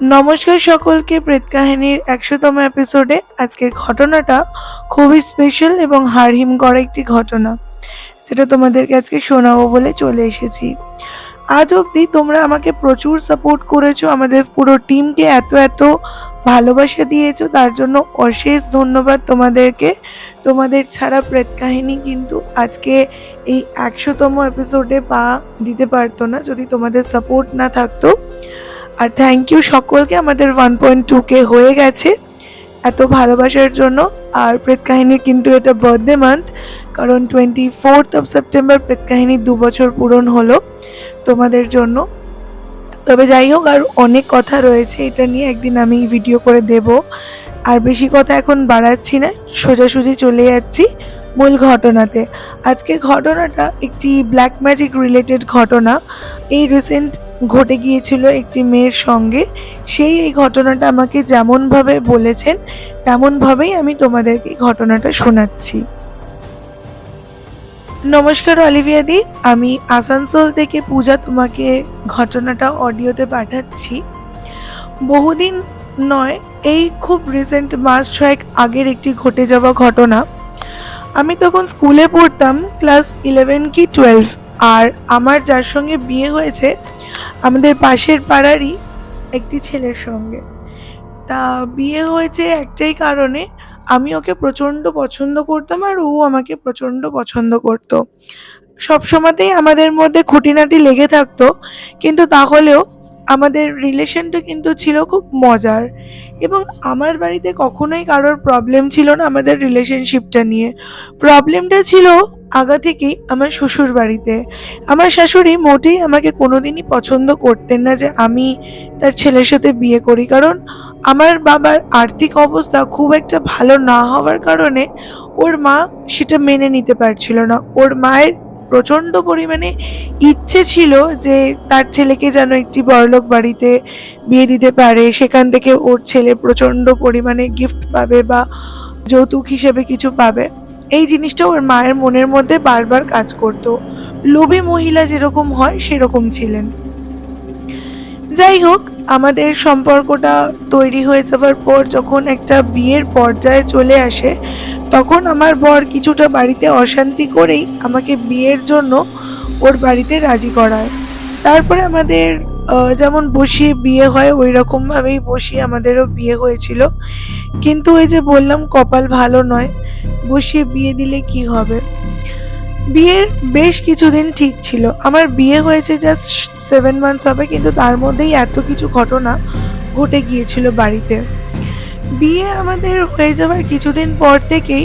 নমস্কার সকলকে প্রেত কাহিনীর একশোতম এপিসোডে আজকের ঘটনাটা খুবই স্পেশাল এবং হারহিম করা একটি ঘটনা, যেটা তোমাদেরকে আজকে শোনাবো বলে চলে এসেছি। আজ অবধি তোমরা আমাকে প্রচুর সাপোর্ট করেছ, আমাদের পুরো টিমকে এত এত ভালোবাসা দিয়েছ, তার জন্য অশেষ ধন্যবাদ তোমাদেরকে। তোমাদের ছাড়া প্রেত কাহিনী কিন্তু আজকে এই একশোতম এপিসোডে পা দিতে পারতো না, যদি তোমাদের সাপোর্ট না থাকতো। আর থ্যাংক ইউ সকলকে, আমাদের ওয়ান পয়েন্ট টু কে হয়ে গেছে। এত ভালোবাসার জন্য। আর প্রেত কাহিনীর কিন্তু এটা বার্থডে মান্থ কারণ টোয়েন্টি ফোর্থ অফ সেপ্টেম্বর প্রেত কাহিনীর দু বছর পূরণ হলো তোমাদের জন্য। তবে যাই হোক, আর অনেক কথা রয়েছে, এটা নিয়ে একদিন আমি ভিডিও করে দেব। আর বেশি কথা এখন বাড়াচ্ছি না, সোজাসুজি চলে যাচ্ছি মূল ঘটনাতে। আজকের ঘটনাটা একটি ব্ল্যাক ম্যাজিক রিলেটেড ঘটনা। এই রিসেন্ট ঘটে গিয়েছিল একটি মেয়ের সঙ্গে। সেই এই ঘটনাটা আমাকে যেমনভাবে বলেছেন, তেমনভাবেই আমি তোমাদেরকে ঘটনাটা শোনাচ্ছি। নমস্কার অলিভিয়া দি, আমি আসানসোল থেকে পূজা তোমাকে ঘটনাটা অডিওতে পাঠাচ্ছি। বহুদিন নয়, এই খুব রিসেন্ট মাস ছয়েক আগের একটি ঘটে যাওয়া ঘটনা। আমি তখন স্কুলে পড়তাম ক্লাস ইলেভেন কি টুয়েলভ আর আমার যার সঙ্গে বিয়ে হয়েছে আমাদের পাশের পাড়ারই একটি ছেলের সঙ্গে। তা বিয়ে হয়েছে একটাই কারণে আমি ওকে প্রচণ্ড পছন্দ করতাম আর ও আমাকে প্রচণ্ড পছন্দ করত। সব সময়তেই আমাদের মধ্যে খুঁটিনাটি লেগে থাকতো, কিন্তু তাহলেও আমাদের রিলেশনটা কিন্তু ছিল খুব মজার। এবং আমার বাড়িতে কখনোই কারোর প্রবলেম ছিল না আমাদের রিলেশনশিপটা নিয়ে। প্রবলেমটা ছিল আগা থেকেই আমার শ্বশুর বাড়িতে। আমার শাশুড়ি মোটেই আমাকে কোনোদিনই পছন্দ করতেন না যে আমি তার ছেলের সাথে বিয়ে করি। কারণ আমার বাবার আর্থিক অবস্থা খুব একটা ভালো না হওয়ার কারণে ওর মা সেটা মেনে নিতে পারছিল না। ওর মায়ের প্রচণ্ড পরিমাণে ইচ্ছে ছিল যে তার ছেলেকে যেন একটি বড়লোক বাড়িতে বিয়ে দিতে পারে। সেখান থেকে ওর ছেলে প্রচণ্ড পরিমাণে গিফট পাবে বা যৌতুক হিসেবে কিছু পাবে। এই জিনিসটা ওর মায়ের মনের মধ্যে বারবার কাজ করতো। লোভী মহিলা যেরকম হয় সেরকম ছিলেন। যাই হোক আমাদের সম্পর্কটা তৈরি হয়ে যাওয়ার পর যখন একটা বিয়ের পর্যায়ে চলে আসে, তখন আমার বর কিছুটা বাড়িতে অশান্তি করেই আমাকে বিয়ের জন্য ওর বাড়িতে রাজি করায়। তারপরে আমাদের যেমন বসিয়ে বিয়ে হয় ওই রকমভাবেই বসিয়ে আমাদেরও বিয়ে হয়েছিল। কিন্তু ওই যে বললাম, কপাল ভালো নয়, বসিয়ে বিয়ে দিলে কি হবে? বিয়ের বেশ কিছুদিন ঠিক ছিল। আমার বিয়ে হয়েছে জাস্ট সেভেন মান্থস হবে, কিন্তু তার মধ্যেই এত কিছু ঘটনা ঘটে গিয়েছিল বাড়িতে। বিয়ে আমাদের হয়ে যাওয়ার কিছুদিন পর থেকেই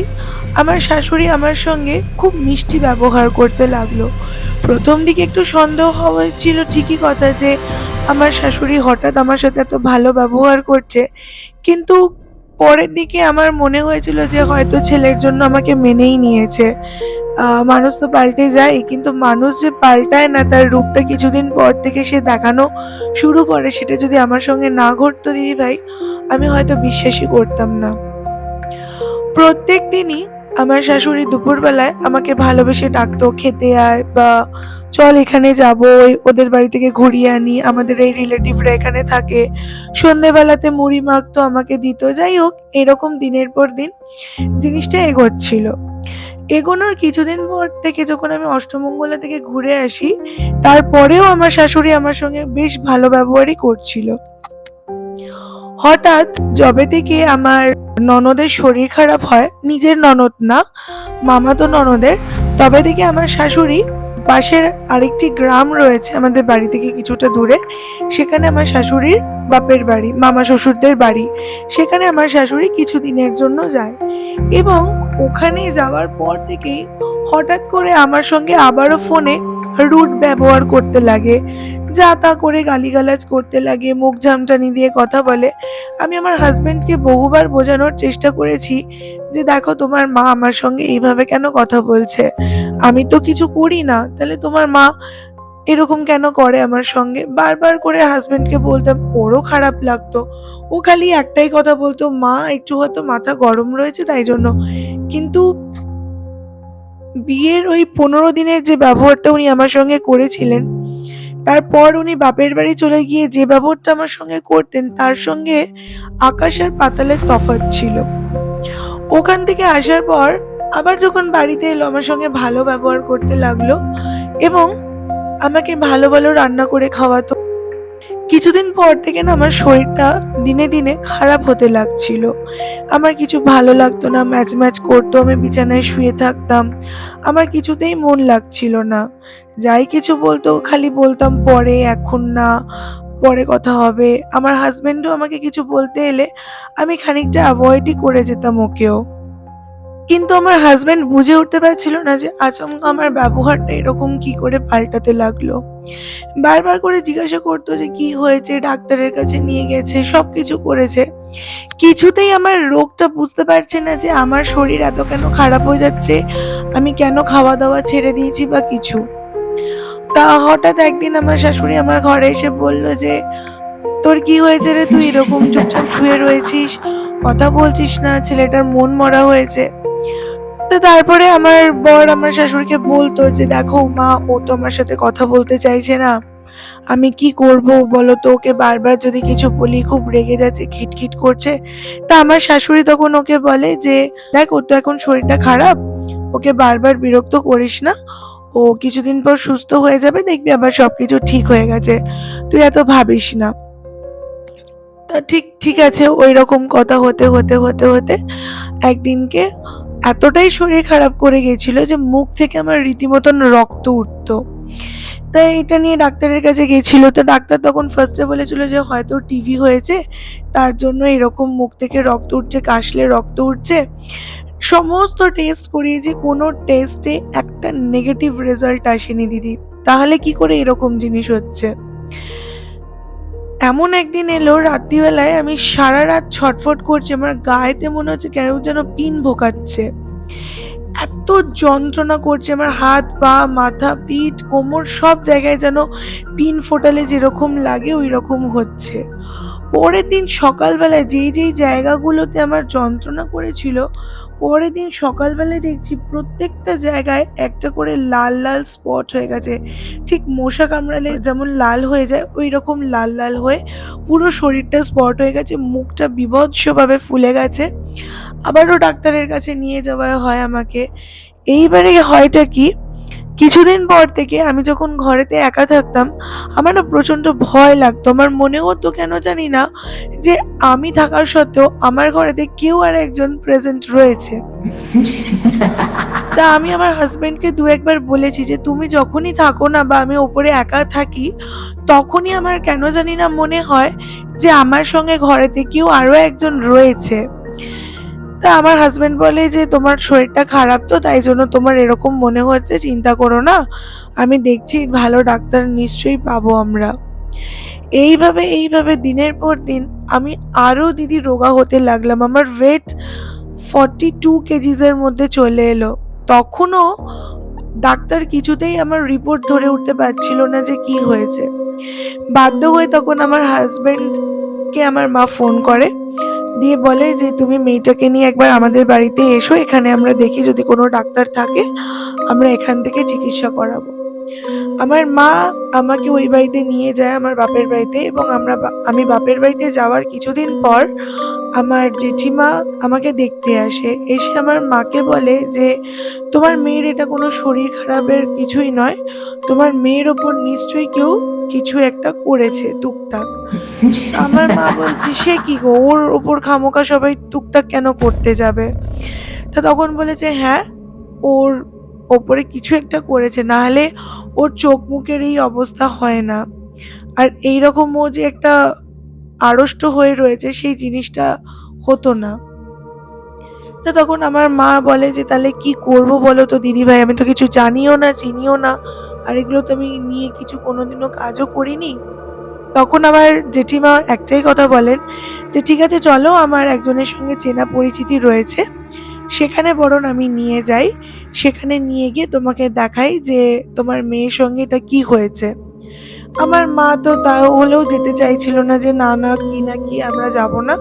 আমার শাশুড়ি আমার সঙ্গে খুব মিষ্টি ব্যবহার করতে লাগল। প্রথম দিকে একটু সন্দেহ হয়েছিল ঠিকই কথা যে আমার শাশুড়ি হঠাৎ আমার সাথে এত ভালো ব্যবহার করছে, কিন্তু পরের দিকে আমার মনে হয়েছিল যে হয়তো ছেলের জন্য আমাকে মেনেই নিয়েছে। মানুষ তো পাল্টে যায়, কিন্তু মানুষ যে পাল্টায় না, তার রূপটা কিছুদিন পর থেকে সে দেখানো শুরু করে, সেটা যদি আমার সঙ্গে না ঘটতো দিদি ভাই, আমি হয়তো বিশ্বাসই করতাম না। প্রত্যেক দিনই আমার শাশুড়ি দুপুরবেলায় আমাকে ভালোবেসে ডাকতো, খেতে আয় বা চল এখানে যাব ওদের বাড়ি থেকে ঘুরিয়ে আনি, আমাদের এই রিলেটিভরা এখানে থাকে। সন্ধেবেলাতে মুড়ি মাখতো, আমাকে দিত। যাই হোক, এরকম দিনের পর দিন জিনিসটা এগোচ্ছিল। এগোনোর কিছুদিন পর থেকে যখন আমি অষ্টমঙ্গলা থেকে ঘুরে আসি, তারপরেও আমার শাশুড়ি আমার সঙ্গে বেশ ভালো ব্যবহারই করছিল। হঠাৎ জবে থেকে আমার ননদের শরীর খারাপ হয়, নিজের ননদ না মামা তো ননদের, তবে থেকে আমার শাশুড়ি পাশের আরেকটি গ্রাম রয়েছে আমাদের বাড়ি থেকে কিছুটা দূরে। সেখানে আমার শাশুড়ির বাপের বাড়ি, মামা শ্বশুরদের বাড়ি। সেখানে আমার শাশুড়ি কিছুদিনের জন্য যায় এবং ওখানে যাওয়ার পর থেকেই হঠাৎ করে আমার সঙ্গে আবারও ফোনে রুট ব্যবহার করতে লাগে, যা তা করে গালিগালাজ করতে লাগে, মুখ ঝামটানি দিয়ে কথা বলে। আমি আমার হাজব্যান্ডকে বহুবার বোঝানোর চেষ্টা করেছি যে, দেখো, তোমার মা আমার সঙ্গে এইভাবে কেন কথা বলছে? আমি তো কিছু করি না। তাহলে তোমার মা এরকম কেন করে আমার সঙ্গে? বারবার করে হাজব্যান্ডকে বলতাম, ওরও খারাপ লাগতো। ও খালি একটাই কথা বলতো, মা, একটু হয়তো মাথা গরম রয়েছে তাই জন্য। কিন্তু বিয়ের ওই পনেরো দিনের যে ব্যবহারটা উনি আমার সঙ্গে করেছিলেন, তারপর উনি বাপের বাড়ি চলে গিয়ে যে ব্যবহারটা আমার সঙ্গে করতেন, তার সঙ্গে আকাশ আর পাতালের তফাৎ ছিল। ওখান থেকে আসার পর আবার যখন বাড়িতে এলো, আমার সঙ্গে ভালো ব্যবহার করতে লাগল এবং আমাকে ভালো ভালো রান্না করে খাওয়াতো। কিছুদিন পর থেকে না আমার শরীরটা দিনে দিনে খারাপ হতে লাগছিল। আমার কিছু ভালো লাগতো না, ম্যাচ ম্যাচ করতো, আমি বিছানায় শুয়ে থাকতাম। আমার কিছুতেই মন লাগছিল না। যাই কিছু বলতো, খালি বলতাম, পরে, এখন না, পরে কথা হবে। আমার হাজবেন্ডও আমাকে কিছু বলতে এলে আমি খানিকটা অ্যাভয়েডই করে যেতাম ওকেও। কিন্তু আমার হাজব্যান্ড বুঝে উঠতে পারছিল না যে আচমকা আমার ব্যবহারটা এরকম কি করে পাল্টাতে লাগল। বারবার করে জিজ্ঞাসা করতো যে কি হয়েছে, ডাক্তারের কাছে নিয়ে গেছে সব কিছু করেছে। কিছুতেই আমার রোগটা বুঝতে পারছে না যে আমার শরীর এত কেন খারাপ হয়ে যাচ্ছে, আমি কেন খাওয়া দাওয়া ছেড়ে দিয়েছি বা কিছু। তা হঠাৎ একদিন আমার শাশুড়ি আমার ঘরে এসে বলল যে, তোর কি হয়েছে রে? তুই এরকম চুপচাপ শুয়ে রয়েছিস, কথা বলছিস না, ছেলেটার মন মরা হয়েছে। তো তারপরে আমার বর আমার শাশুড়িকে বলতো যে, দেখো মা, ও তো আমার সাথে কথা বলতে চাইছে না। আমি কি করব বলো তো? ওকে বারবার যদি কিছু বলি, খুব রেগে যাচ্ছে, খিটখিট করছে। তা আমার শাশুড়ি তখন ওকে বলে যে, দেখ, ওর তো এখন শরীরটা খারাপ। ওকে বারবার বিরক্ত করিস না। ও কিছুদিন পর সুস্থ হয়ে যাবে, দেখবি আবার সবকিছু ঠিক হয়ে গেছে। তুই এত ভাবিস না। তা ঠিক ঠিক আছে ওই রকম কথা হতে হতে হতে হতে একদিনকে এতটাই শরীর খারাপ করে গেছিল যে মুখ থেকে আমার রীতিমতন রক্ত উঠতো। তাই এটা নিয়ে ডাক্তারের কাছে গেছিল তো ডাক্তার তখন ফার্স্টে বলেছিল যে হয়তো টিভি হয়েছে, তার জন্য এরকম মুখ থেকে রক্ত উঠছে, কাশলে রক্ত উঠছে। সমস্ত টেস্ট করিয়েছি কোনো টেস্টে একটা নেগেটিভ রেজাল্ট আসেনি দিদি। তাহলে কি করে এরকম জিনিস হচ্ছে? এমন একদিন এলো, রাত্রিবেলায় আমি সারা রাত ছটফট করছি, আমার গায়েতে মনে হচ্ছে কেন যেন পিন ভোকাচ্ছে। এত যন্ত্রণা করছে, আমার হাত, পা, মাথা, পিঠ, কোমর সব জায়গায় যেন পিন ফোটালে যেরকম লাগে ওই রকম হচ্ছে। পরের দিন সকালবেলায় যেই যেই জায়গাগুলোতে আমার যন্ত্রণা করেছিল পরের দিন সকালবেলায় দেখছি প্রত্যেকটা জায়গায় একটা করে লাল লাল স্পট হয়ে গেছে। ঠিক মশা কামড়ালে যেমন লাল হয়ে যায় ওই রকম লাল লাল হয়ে পুরো শরীরটা স্পট হয়ে গেছে, মুখটা বিভৎসভাবে ফুলে গেছে। আবারও ডাক্তারের কাছে নিয়ে যাওয়া হয় আমাকে। এইবারে হয়টা কি কিছুদিন পর থেকে আমি যখন ঘরেতে একা থাকতাম, আমার না প্রচণ্ড ভয় লাগতো। আমার মনে হতো কেন জানি না যে আমি থাকার সত্ত্বেও আমার ঘরেতে কেউ আর একজন প্রেজেন্ট রয়েছে। তা আমি আমার হাজব্যান্ডকে দু একবার বলেছি যে, তুমি যখনই থাকো না বা আমি ওপরে একা থাকি, তখনই আমার কেন জানি না মনে হয় যে আমার সঙ্গে ঘরেতে কেউ আরও একজন রয়েছে। তা আমার হাজবেন্ড বলে যে, তোমার শরীরটা খারাপ তো, তাই জন্য তোমার এরকম মনে হচ্ছে, চিন্তা করো না। আমি দেখছি ভালো ডাক্তার নিশ্চয়ই পাবো আমরা। এইভাবে এইভাবে দিনের পর দিন আমি আরও দিদি রোগা হতে লাগলাম। আমার ওয়েট ফর্টি টু কেজিসের মধ্যে চলে এলো। তখনও ডাক্তার কিছুতেই আমার রিপোর্ট ধরে উঠতে পারছিল না যে কি হয়েছে। বাধ্য হয়ে তখন আমার হাজবেন্ডকে আমার মা ফোন করে। দিয়ে বলে যে, তুমি মেয়েটাকে নিয়ে একবার আমাদের বাড়িতে এসো। এখানে আমরা দেখি যদি কোনো ডাক্তার থাকে, আমরা এখান থেকে চিকিৎসা করাবো। আমার মা আমাকে ওই বাড়িতে নিয়ে যায় আমার বাপের বাড়িতে এবং আমরা আমি বাপের বাড়িতে যাওয়ার কিছুদিন পর আমার জেঠিমা আমাকে দেখতে আসে। এসে আমার মাকে বলে যে, তোমার মেয়ের এটা কোনো শরীর খারাপের কিছুই নয়। তোমার মেয়ের ওপর নিশ্চয়ই কেউ কিছু একটা করেছে টুকটাক। আমার মা বলছে, সে কি গো? ওর ওপর খামোকা সবাই টুকটাক কেন করতে যাবে? তা তখন বলেছে হ্যাঁ ওর ওপরে কিছু একটা করেছে না হলে ওর চোখ মুখের এই অবস্থা হয় না। আর এইরকম ও যে একটা আড়ষ্ট হয়ে রয়েছে, সেই জিনিসটা হতো না। তো তখন আমার মা বলে যে, তাহলে কি করব বলো তো দিদি ভাই আমি তো কিছু জানিও না, চিনিও না। আর এগুলো তো আমি নিয়ে কিছু কোনোদিনও কাজও করিনি। তখন আমার জেঠিমা একটাই কথা বলেন যে, ঠিক আছে, চলো, আমার একজনের সঙ্গে চেনা পরিচিতি রয়েছে। সেখানে বরং আমি নিয়ে যাই। সেখানে নিয়ে গিয়ে তোমাকে দেখাই যে তোমার মেয়ের সঙ্গে এটা কি হয়েছে। আমার মা তো তাও হলেও যেতে চাইছিল না যে না না, কি না, কি আমরা যাব না।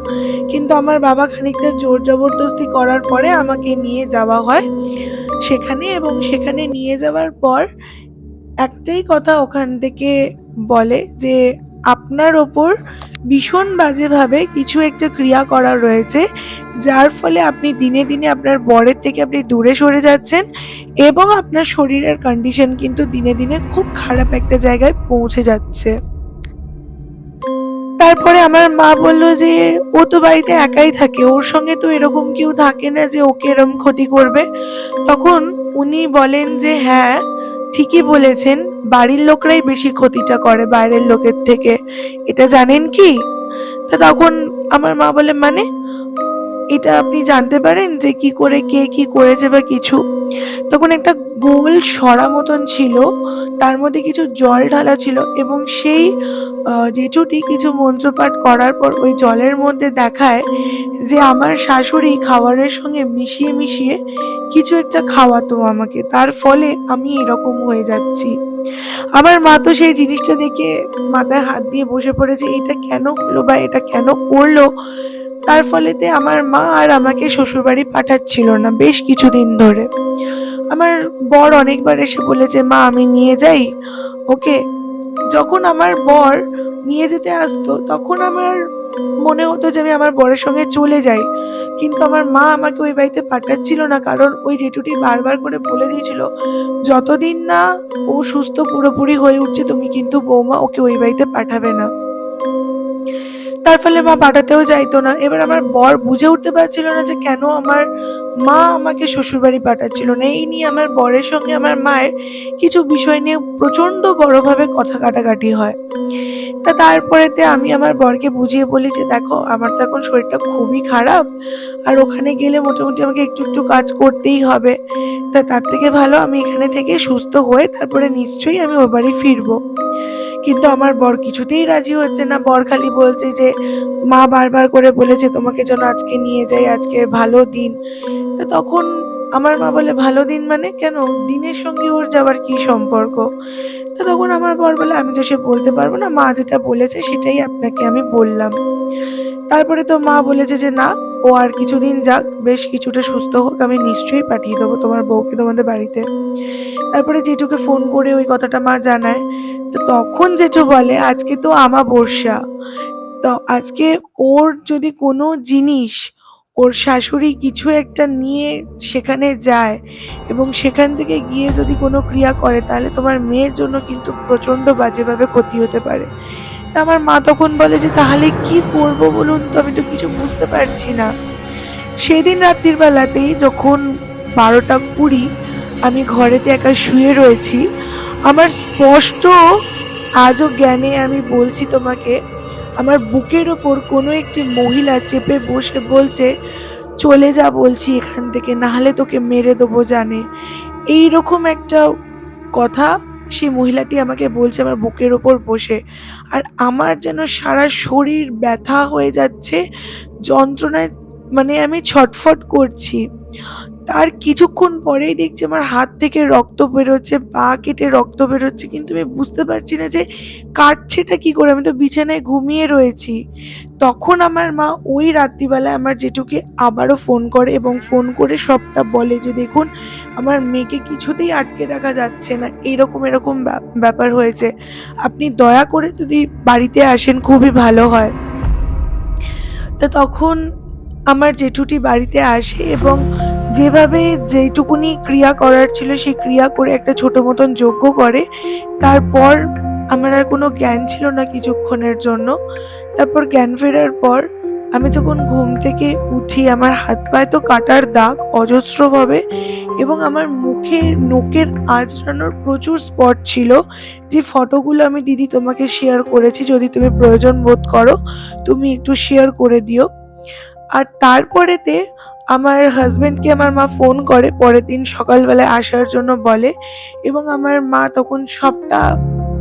কিন্তু আমার বাবা খানিকটা জোর জবরদস্তি করার পরে আমাকে নিয়ে যাওয়া হয় সেখানে এবং সেখানে নিয়ে যাওয়ার পর একটাই কথা ওখান থেকে বলে যে আপনার ওপর ভীষণ বাজেভাবে কিছু একটা ক্রিয়া করা রয়েছে, যার ফলে আপনি দিনে দিনে আপনার বরের থেকে আপনি দূরে সরে যাচ্ছেন এবং আপনার শরীরের কন্ডিশন কিন্তু দিনে দিনে খুব খারাপ একটা জায়গায় পৌঁছে যাচ্ছে। তারপরে আমার মা বলল যে, ও তো বাড়িতে একাই থাকে, ওর সঙ্গে তো এরকম কেউ থাকে না যে ওকে এরকম ক্ষতি করবে। তখন উনি বলেন যে হ্যাঁ ঠিকই বলেছেন, বাড়ির লোকরাই বেশি ক্ষতিটা করে বাইরের লোকের থেকে। এটা জানেন কি? তা তখন আমার মা বলে মানে? এটা আপনি জানতে পারেন যে কি করে কে কি করেছে বা কিছু। তখন একটা গোল সরা মতন ছিল, তার মধ্যে কিছু জল ঢালা ছিল এবং সেই জেঠুটি কিছু মন্ত্রপাঠ করার পর ওই জলের মধ্যে দেখায় যে আমার শাশুড়ি খাবারের সঙ্গে মিশিয়ে মিশিয়ে কিছু একটা খাওয়াতো আমাকে। তার ফলে আমি এরকম হয়ে যাচ্ছি। আমার মা তো সেই জিনিসটা দেখে মাথায় হাত দিয়ে বসে পড়েছে, এটা কেন হলো বা এটা কেন করল? তার ফলেতে আমার মা আর আমাকে শ্বশুরবাড়ি পাঠাচ্ছিল না বেশ কিছুদিন ধরে। আমার বর অনেকবার এসে বলেছে, মা, আমি নিয়ে যাই। ওকে, যখন আমার বর নিয়ে যেতে আসতো, তখন আমার মনে হতো যে আমি আমার বরের সঙ্গে চলে যাই। কিন্তু আমার মা আমাকে ওই বাড়িতে পাঠাচ্ছিল না, কারণ ওই জেঠুটি বারবার করে বলে দিয়েছিল, যতদিন না ও সুস্থ পুরোপুরি হয়ে উঠছে, তুমি কিন্তু বৌমা ওকে ওই বাড়িতে পাঠাবে না। তার ফলে মা পাঠাতেও যাইতো না। এবার আমার বর বুঝে উঠতে পারছিল না যে কেন আমার মা আমাকে শ্বশুরবাড়ি পাঠাচ্ছিল না। এই নিয়ে আমার বরের সঙ্গে আমার মায়ের কিছু বিষয় নিয়ে প্রচণ্ড বড়ভাবে কথা কাটাকাটি হয়। তা তারপরেতে আমি আমার বরকে বুঝিয়ে বলি যে, দেখো, আমার তো এখন শরীরটা খুবই খারাপ। আর ওখানে গেলে মোটামুটি আমাকে একটু একটু কাজ করতেই হবে। তা তার থেকে ভালো আমি এখানে থেকে সুস্থ হয়ে তারপরে নিশ্চয়ই আমি ও বাড়ি ফিরবো। কিন্তু আমার বর কিছুতেই রাজি হচ্ছে না। বর খালি বলছে যে, মা বারবার করে বলেছে তোমাকে যেন আজকে নিয়ে যাই, আজকে ভালো দিন। তো তখন আমার মা বলে, ভালো দিন মানে কেন? দিনের সঙ্গে ওর যাওয়ার কি সম্পর্ক? তো তখন আমার বর বলে, আমি তো সে বলতে পারব না। মা যেটা বলেছে সেটাই আপনাকে আমি বললাম। তারপরে তো মা বলেছে যে, না ও আর কিছুদিন যাক, বেশ কিছুটা সুস্থ হোক, আমি নিশ্চয়ই পাঠিয়ে দেবো তোমার বউকে তোমাদের বাড়িতে। তারপরে জেঠুকে ফোন করে ওই কথাটা মা জানায়। তো তখন জেঠু বলে, আজকে তো আমাবস্যা। তো আজকে ওর যদি কোনো জিনিস, ওর শাশুড়ি কিছু একটা নিয়ে সেখানে যায় এবং সেখান থেকে গিয়ে যদি কোনো ক্রিয়া করে, তাহলে তোমার মেয়ের জন্য কিন্তু প্রচণ্ড বাজেভাবে ক্ষতি হতে পারে। আমার মা তখন বলে যে, তাহলে কি করব বলুন তো? আমি তো কিছু বুঝতে পারছি না। সেদিন রাত্রির বেলাতেই যখন বারোটা কুড়ি আমি ঘরেতে একা শুয়ে রয়েছি, আমার স্পষ্ট আজও জ্ঞানে আমি বলছি তোমাকে, আমার বুকের ওপর কোনো একটি মহিলা চেপে বসে বলছে, চলে যা বলছি এখান থেকে, নাহলে তোকে মেরে দেবো জানে। এই রকম একটা কথা সেই মহিলাটি আমাকে বলছে আমার বুকের ওপর বসে, আর আমার যেন সারা শরীর ব্যথা হয়ে যাচ্ছে, যন্ত্রণায় মানে আমি ছটফট করছি। তার কিছুক্ষণ পরেই দেখছি আমার হাত থেকে রক্ত বেরোচ্ছে, পা কেটে রক্ত বেরোচ্ছে, কিন্তু আমি বুঝতে পারছি না যে কাটছেটা কি করে? আমি তো বিছানায় ঘুমিয়ে রয়েছি। তখন আমার মা ওই রাত্রিবেলায় আমার জেঠুকে আবারও ফোন করে এবং ফোন করে সবটা বলে যে, দেখুন, আমার মেয়েকে কিছুতেই আটকে রাখা যাচ্ছে না। এরকম এরকম ব্যা- ব্যাপার হয়েছে। আপনি দয়া করে যদি বাড়িতে আসেন, খুবই ভালো হয়। তো তখন আমার জেঠুটি বাড়িতে আসে এবং যেভাবে যেটুকুনি ক্রিয়া করার ছিল, সেই ক্রিয়া করে একটা ছোট মতন যজ্ঞ করে। তারপর আমার আর কোনো জ্ঞান ছিল না কিছুক্ষণের জন্য। তারপর জ্ঞান ফেরার পর আমি যখন ঘুম থেকে উঠি। আমার হাত পায়ে তো কাটার দাগ অজস্রভাবে এবং আমার মুখে নোকের আঁচড়ানোর প্রচুর স্পট ছিল। যে ফটোগুলো আমি দিদি তোমাকে শেয়ার করেছি, যদি তুমি প্রয়োজন বোধ করো, তুমি একটু শেয়ার করে দিও। আর তারপরেতে আমার হাজবেন্ডকে আমার মা ফোন করে, পরের দিন সকালবেলায় আসার জন্য বলে এবং আমার মা তখন সবটা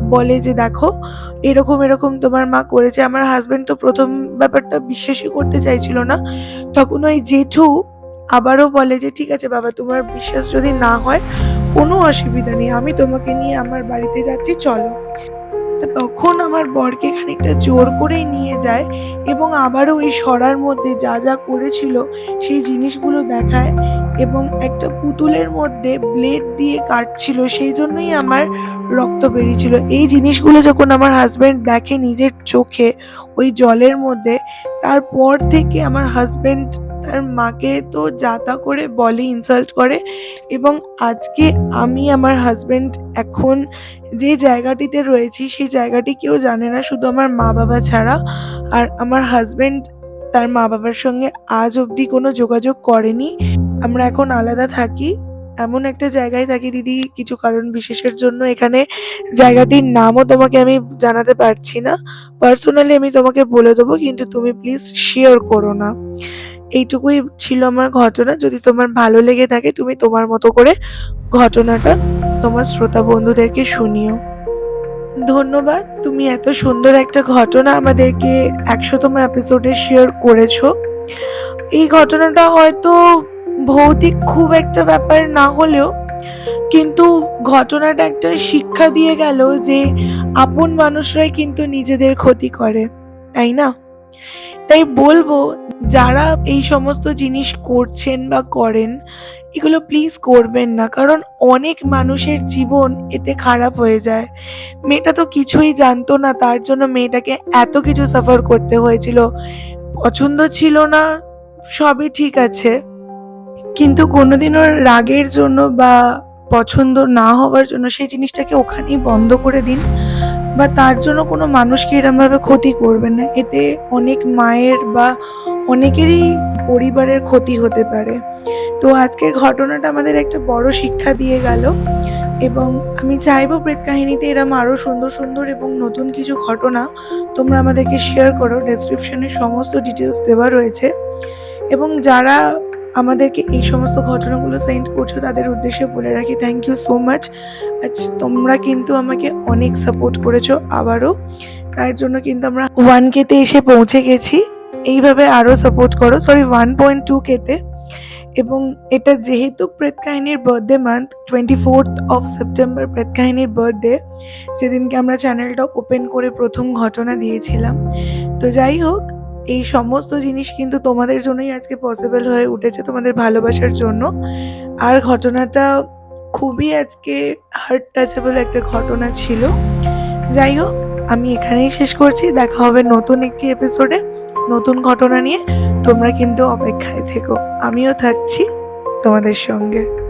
বলে যে, দেখো, এরকম এরকম তোমার মা করেছে। আমার হাজবেন্ড তো প্রথম ব্যাপারটা বিশ্বাসই করতে চাইছিল না। তখন ওই জেঠু আবারও বলে যে, ঠিক আছে বাবা, তোমার বিশ্বাস যদি না হয়, কোনো অসুবিধা নেই। আমি তোমাকে নিয়ে আমার বাড়িতে যাচ্ছি, চলো। তখন আমার বরকে খানিকটা জোর করেই নিয়ে যায় এবং আবারও ওই সরার মধ্যে যা যা করেছিল সেই জিনিসগুলো দেখায় এবং একটা পুতুলের মধ্যে ব্লেড দিয়ে কাটছিল, সেই জন্যই আমার রক্ত বেরিয়েছিল। এই জিনিসগুলো যখন আমার হাজব্যান্ড দেখে নিজের চোখে ওই জলের মধ্যে, তারপর থেকে আমার হাজব্যান্ড তার মাকে তো যাতা করে বলে ইনসাল্ট করে। এবং আজকে আমি আমার হাজব্যান্ড এখন যে জায়গাটিতে রয়েছি, সেই জায়গাটি কেউ জানে না, শুধু আমার মা বাবা ছাড়া। আর আমার হাজব্যান্ড তার মা বাবার সঙ্গে আজ অবধি কোনো যোগাযোগ করেনি। আমরা এখন আলাদা থাকি, এমন একটা জায়গায় থাকি দিদি, কিছু কারণ বিশেষের জন্য এখানে জায়গাটির নামও তোমাকে আমি জানাতে পারছি না। পার্সোনালি আমি তোমাকে বলে দেবো, কিন্তু তুমি প্লিজ শেয়ার করো না। এইটুকুই ছিল আমার ঘটনা। যদি তোমার ভালো লেগে থাকে, তুমি তোমার মতো করে ঘটনাটা তোমার শ্রোতা বন্ধুদেরকে শুনিও। ধন্যবাদ। তুমি এত সুন্দর একটা ঘটনা আমাদেরকে একশোতম এপিসোডে শেয়ার করেছ। এই ঘটনাটা হয়তো ভৌতিক খুব একটা ব্যাপার না হলেও, কিন্তু ঘটনাটা একটা শিক্ষা দিয়ে গেল যে আপন মানুষরাই কিন্তু নিজেদের ক্ষতি করে, তাই না? তাই বলব, যারা এই সমস্ত জিনিস করছেন বা করেন, এগুলো প্লিজ করবেন না। কারণ অনেক মানুষের জীবন এতে খারাপ হয়ে যায়। মেয়েটা তো কিছুই জানতো না, তার জন্য মেয়েটাকে এত কিছু সাফার করতে হয়েছিল। পছন্দ ছিল না, সবই ঠিক আছে। কিন্তু কোনোদিনও রাগের জন্য বা পছন্দ না হওয়ার জন্য সেই জিনিসটাকে ওখানেই বন্ধ করে দিন। বা তার জন্য কোনো মানুষকে এরমভাবে ক্ষতি করবে না। এতে অনেক মায়ের বা অনেকেরই পরিবারের ক্ষতি হতে পারে। তো আজকের ঘটনাটা আমাদের একটা বড় শিক্ষা দিয়ে গেল এবং আমি চাইব প্রেত কাহিনীতে এরম আরও সুন্দর সুন্দর এবং নতুন কিছু ঘটনা তোমরা আমাদেরকে শেয়ার করো। ডেসক্রিপশনে সমস্ত ডিটেলস দেওয়া রয়েছে। এবং যারা আমাদেরকে এই সমস্ত ঘটনাগুলো সেন্ড করছ তাদের উদ্দেশ্যে বলে রাখি থ্যাংক ইউ সো মাচ আজ তোমরা কিন্তু আমাকে অনেক সাপোর্ট করেছ আবারও। তার জন্য কিন্তু আমরা ওয়ান কেতে এসে পৌঁছে গেছি। এইভাবে আরও সাপোর্ট করো সরি ওয়ান পয়েন্ট টু কেতে এবং এটা যেহেতু প্রেত কাহিনীর birthday month twenty fourth of September প্রেত কাহিনীর বার্থডে যেদিনকে আমরা চ্যানেলটা ওপেন করে প্রথম ঘটনা দিয়েছিলাম। তো যাই হোক এই সমস্ত জিনিস কিন্তু তোমাদের জন্যই আজকে পসিবল হয়ে উঠেছে তোমাদের ভালোবাসার জন্য। আর ঘটনাটা খুবই আজকে হার্ট টাচেবল একটা ঘটনা ছিল। যাই হোক, আমি এখানেই শেষ করছি। দেখা হবে নতুন একটি এপিসোডে নতুন ঘটনা নিয়ে। তোমরা কিন্তু অপেক্ষায় থেকো। আমিও থাকছি তোমাদের সঙ্গে।